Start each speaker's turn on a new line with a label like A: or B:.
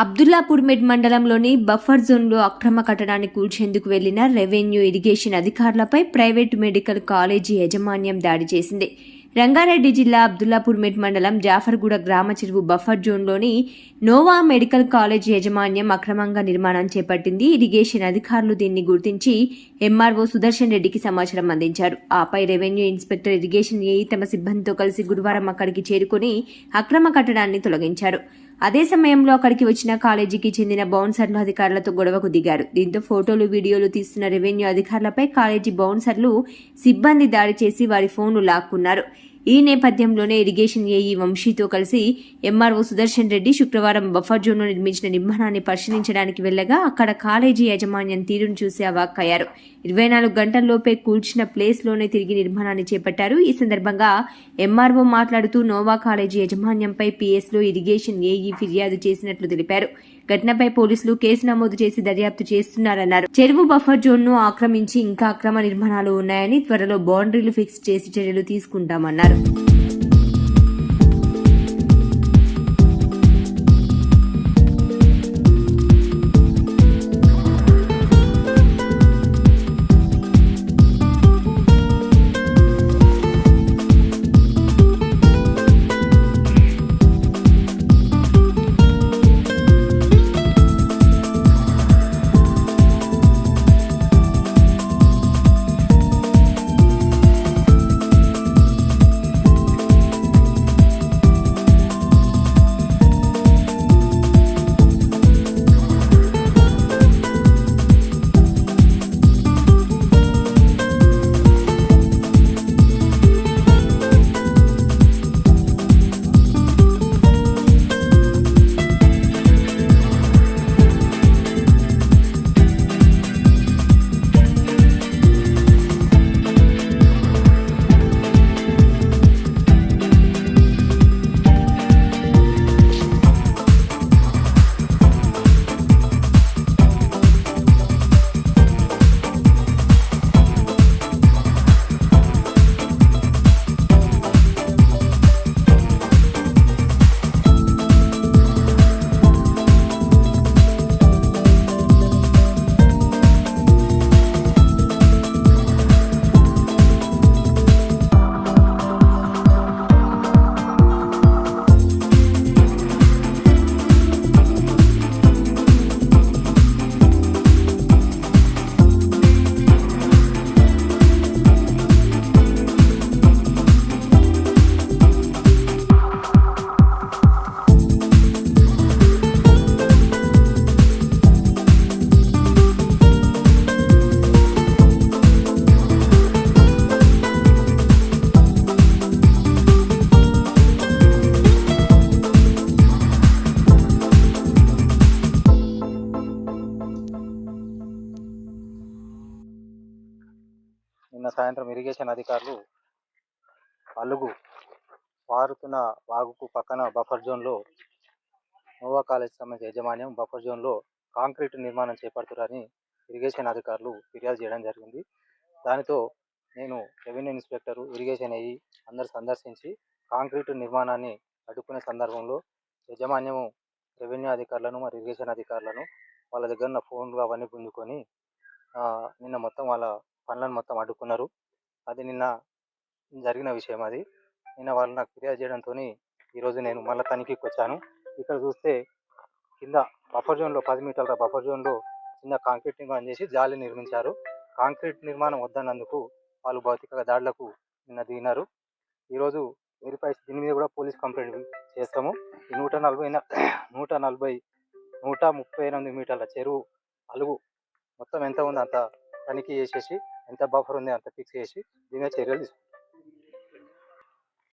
A: అబ్దుల్లాపూర్మెట్ మండలంలోని బఫర్ జోన్లో అక్రమ కట్టడాన్ని కూల్చేందుకు వెళ్ళిన రెవెన్యూ ఇరిగేషన్ అధికారులపై ప్రైవేటు మెడికల్ కాలేజీ యాజమాన్యం దాడి చేసింది. రంగారెడ్డి జిల్లా అబ్దుల్లాపూర్మెట్ మండలం జాఫర్గూడ గ్రామ చెరువు బఫర్ జోన్లోని నోవా మెడికల్ కాలేజ్ యాజమాన్యం అక్రమంగా నిర్మాణం చేపట్టింది. ఇరిగేషన్ అధికారులు దీన్ని గుర్తించి ఎంఆర్ఓ సుదర్శన్ రెడ్డికి సమాచారం అందించారు. ఆపై రెవెన్యూ ఇన్స్పెక్టర్ ఇరిగేషన్ ఏఈ తమ సిబ్బందితో కలిసి గురువారం అక్కడికి చేరుకుని అక్రమ కట్టడాన్ని తొలగించారు. అదే సమయంలో అక్కడికి వచ్చిన కాలేజీకి చెందిన బౌన్సర్లు అధికారులతో గొడవకు దిగారు. దీంతో ఫోటోలు వీడియోలు తీస్తున్న రెవెన్యూ అధికారులపై కాలేజీ బౌన్సర్లు సిబ్బంది దాడి చేసి వారి ఫోన్లు లాక్కున్నారు. ఈ నేపథ్యంలోనే ఇరిగేషన్ ఏఈ వంశీతో కలిసి ఎంఆర్ఓ సుదర్శన్ రెడ్డి శుక్రవారం బఫర్ జోన్లో నిర్మించిన నిర్మాణాన్ని పరిశీలించడానికి వెళ్ళగా అక్కడ కాలేజీ యాజమాన్యం తీరును చూసి అవాక్కయ్యారు. ఇరవై నాలుగు గంటల్లోపే కూల్చిన ప్లేస్లోనే తిరిగి నిర్మాణాన్ని చేపట్టారు. ఈ సందర్భంగా ఎంఆర్ఓ మాట్లాడుతూ నోవా కాలేజీ యాజమాన్యంపై పిఎస్లో ఇరిగేషన్ ఏఈ ఫిర్యాదు చేసినట్లు తెలిపారు. ఘటనపై పోలీసులు కేసు నమోదు చేసి దర్యాప్తు చేస్తున్నారన్నారు. చెరువు బఫర్ జోన్ను ఆక్రమించి ఇంకా అక్రమ నిర్మాణాలు ఉన్నాయని త్వరలో బౌండరీలు ఫిక్స్ చేసి చర్యలు తీసుకుంటామన్నారు. Claro.
B: నిన్న సాయంత్రం ఇరిగేషన్ అధికారులు అలుగు పారుతున్న వాగుకు పక్కన బఫర్ జోన్లో నోవా కాలేజ్ సంబంధించిన యాజమాన్యం బఫర్ జోన్లో కాంక్రీట్ నిర్మాణం చేపడుతున్నారని ఇరిగేషన్ అధికారులు ఫిర్యాదు చేయడం జరిగింది. దానితో నేను రెవెన్యూ ఇన్స్పెక్టర్ ఇరిగేషన్ అయ్యి అందరు సందర్శించి కాంక్రీట్ నిర్మాణాన్ని అడ్డుకునే సందర్భంలో యజమాన్యము రెవెన్యూ అధికారులను మరి ఇరిగేషన్ అధికారులను వాళ్ళ దగ్గర ఉన్న ఫోన్లు అవన్నీ పుంజుకొని నిన్న మొత్తం వాళ్ళ పనులను మొత్తం అడ్డుకున్నారు. అది నిన్న జరిగిన విషయం అది. నిన్న వాళ్ళు నాకు ఫిర్యాదు చేయడంతో ఈరోజు నేను మళ్ళీ తనిఖీకి వచ్చాను ఇక్కడ చూస్తే కింద బఫర్ జోన్లో పది మీటర్ల బఫర్ జోన్లో కింద కాంక్రీట్ నిర్మాణం చేసి జాలి నిర్మించారు. కాంక్రీట్ నిర్మాణం వద్దన్నందుకు వాళ్ళు భౌతిక దాడులకు నిన్న దిగినారు. ఈరోజు వెరిఫై దీని మీద కూడా పోలీస్ కంప్లైంట్ చేస్తాము. ఈ నూట నలభై నూట నలభై నూట ముప్పై ఎనిమిది మీటర్ల చెరువు అలుగు మొత్తం ఎంత ఉందో అంత తనిఖీ చేసేసి ఎంత బఫర్ ఉంది అంత ఫిక్స్ చేసి దీని మీద చర్యలు తీసుకుంటాం